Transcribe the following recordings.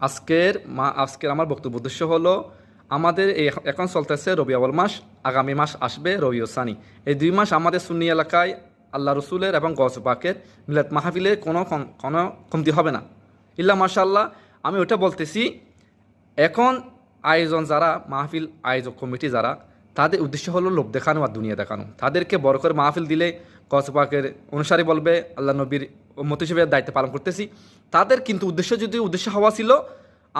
আজকের মা, আজকের আমার বক্তব্য উদ্দেশ্য হলো, আমাদের এই এখন- চলতেছে রবি আবল মাস, আগামী মাস আসবে রবি সানি। এই দুই মাস আমাদের সুন্নি এলাকায় আল্লাহ রসুলের এবং গজবাকের মিলাদ মাহাবিলের কোনো কোনো কমতি হবে না। ইল্লা মাশাল্লাহ আমি ওটা বলতেছি, এখন আয়োজন যারা, মাহফিল আয়োজক কমিটি যারা তাদের উদ্দেশ্য হলো লোভ দেখানো আর দুনিয়া দেখানো। তাদেরকে বড় করে মাহফিল দিলে কসবাকের অনুসারী বলবে, আল্লাহ নবীর মত হিসেবে দায়িত্ব পালন করতেছি। তাদের কিন্তু উদ্দেশ্য যদি উদ্দেশ্য হওয়া ছিল,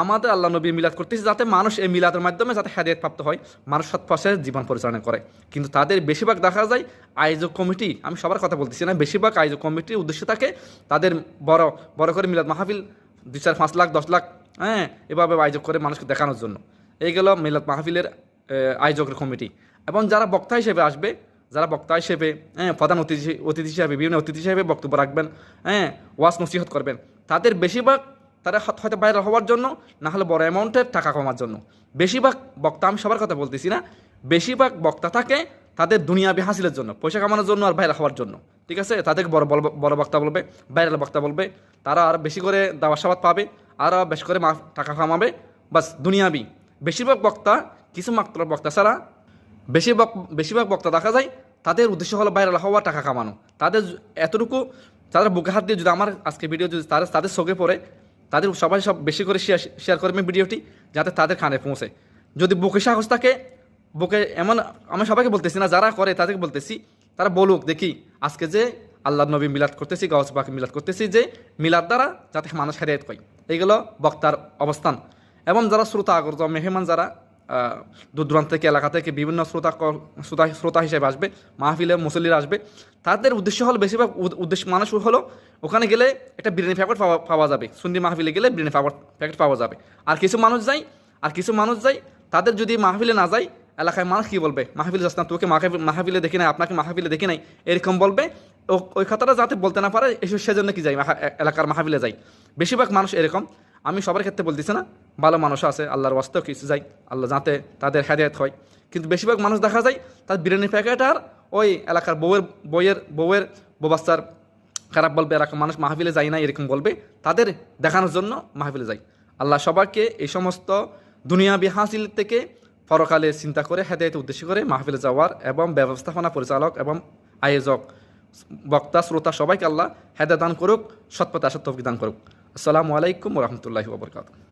আমাদের আল্লাহ নবীর মিলাদ করতেছি যাতে মানুষ এই মিলাদের মাধ্যমে যাতে হেদায়ত প্রাপ্ত হয়, মানুষ সৎ পথে জীবন পরিচালনা করে। কিন্তু তাদের বেশিরভাগ দেখা যায় আয়োজক কমিটি, আমি সবার কথা বলতেছি না, বেশিরভাগ আয়োজক কমিটির উদ্দেশ্য থাকে তাদের বড় বড় করে মিলাদ মাহফিল, দুই চার, পাঁচ লাখ, দশ লাখ হ্যাঁ এভাবে আয়োজক করে মানুষকে দেখানোর জন্য। এই গেল মিলাদ মাহফিলের আয়োজকের কমিটি। এবং যারা বক্তা হিসেবে আসবে, যারা বক্তা হিসেবে হ্যাঁ প্রধান অতিথি অতিথি হিসেবে, বিভিন্ন অতিথি হিসেবে বক্তব্য রাখবেন হ্যাঁ ওয়াজ নসিহত করবেন। তাদের বেশিরভাগ তারা হয়তো- বাইরে হওয়ার জন্য, না হলে বড় অ্যামাউন্টের টাকা কমার জন্য। বেশিরভাগ বক্তা আমি সবার কথা বলতেছি না, বেশিরভাগ বক্তা থাকে তাদের দুনিয়াবি হাসিলের জন্য, পয়সা কামানোর জন্য আর বাইরে হওয়ার জন্য। ঠিক আছে? তাদেরকে বড় বড় বক্তা বলবে, বাইরের বক্তা বলবে। তারা আর বেশি করে দাওয়া সাবাদ পাবে, আর বেশি করে টাকা কামাবে। বাস, দুনিয়াবি। বেশিরভাগ বক্তা কিছু মাত্র বক্তা ছাড়া বেশিরভাগ বেশিরভাগ বক্তা দেখা যায় তাদের উদ্দেশ্য হলো ভাইরাল হওয়া, টাকা কামানো। তাদের এতটুকু তাদের বুকে হাত দিয়ে যদি আমার আজকে ভিডিও যদি তাদের তাদের চোখে পড়ে, তাদের সবাই সব বেশি করে শেয়ার শেয়ার করবেন ভিডিওটি যাতে তাদের কানে পৌঁছে। যদি বুকে সাহস থাকে, বুকে এমন, আমি সবাইকে বলতেছি না, যারা করে তাদেরকে বলতেছি, তারা বলুক, দেখি, আজকে যে আল্লাহ নবী মিলাদ করতেছি গাছ পাকে মিলাদ করতেছি, যে মিলাদ দ্বারা যাতে মানুষ হেদায়ত পায়। এইগুলো বক্তার অবস্থান। এবং যারা শ্রোতা আগত মেহমান যারা দূর দূরান্ত থেকে এলাকা থেকে বিভিন্ন শ্রোতা শ্রোতা শ্রোতা হিসেবে আসবে, মাহফিলে মুসল্লিরা আসবে। তাদের উদ্দেশ্য হলো বেশিরভাগ উদ্দেশ্য মানুষ হলো ওখানে গেলে একটা বিরিয়ানি প্যাকেট পাওয়া পাওয়া যাবে। সুন্দি মাহফিলে গেলে বিরিয়ানি প্যাকেট পাওয়া যাবে। আর কিছু মানুষ যায়, আর কিছু মানুষ যায়, তাদের যদি মাহফিলে না যায়, এলাকায় মানুষ কী বলবে? মাহফিলে যাস না, তোকে মাহফিল দেখি নাই, আপনাকে মাহফিলে দেখি নাই, এরকম বলবে। ও- ওই কথাটা যাতে বলতে না পারে এসব সেজন্য কি যাই এলাকার মাহফিলে যাই বেশিরভাগ মানুষ এরকম। আমি সবার ক্ষেত্রে বলতেছি না ভালো মানুষ আছে, আল্লাহর বাস্তেও কিছু যাই আল্লাহ যাতে তাদের হেদায়ত হয়। কিন্তু বেশিরভাগ মানুষ দেখা যায়, তার বিরিয়ানি প্যাকেট আর ওই এলাকার বউয়ের বইয়ের বউয়ের ববাস্তার খারাপ বলবে এরকম মানুষ মাহফিলে যায় না, এরকম বলবে। তাদের দেখানোর জন্য মাহফিলে যায়। আল্লাহ সবাইকে এই সমস্ত দুনিয়াবি হাসিল থেকে পরকালে চিন্তা করে, হেদায়ত উদ্দেশ্য করে মাহফিলে যাওয়ার এবং ব্যবস্থাপনা পরিচালক এবং আয়োজক, বক্তা, শ্রোতা সবাইকে আল্লাহ হেদায়ত দান করুক সৎপথে আসার দান করুক। আসসালামু আলাইকুম রহমতুল্লাহি ওবরকাত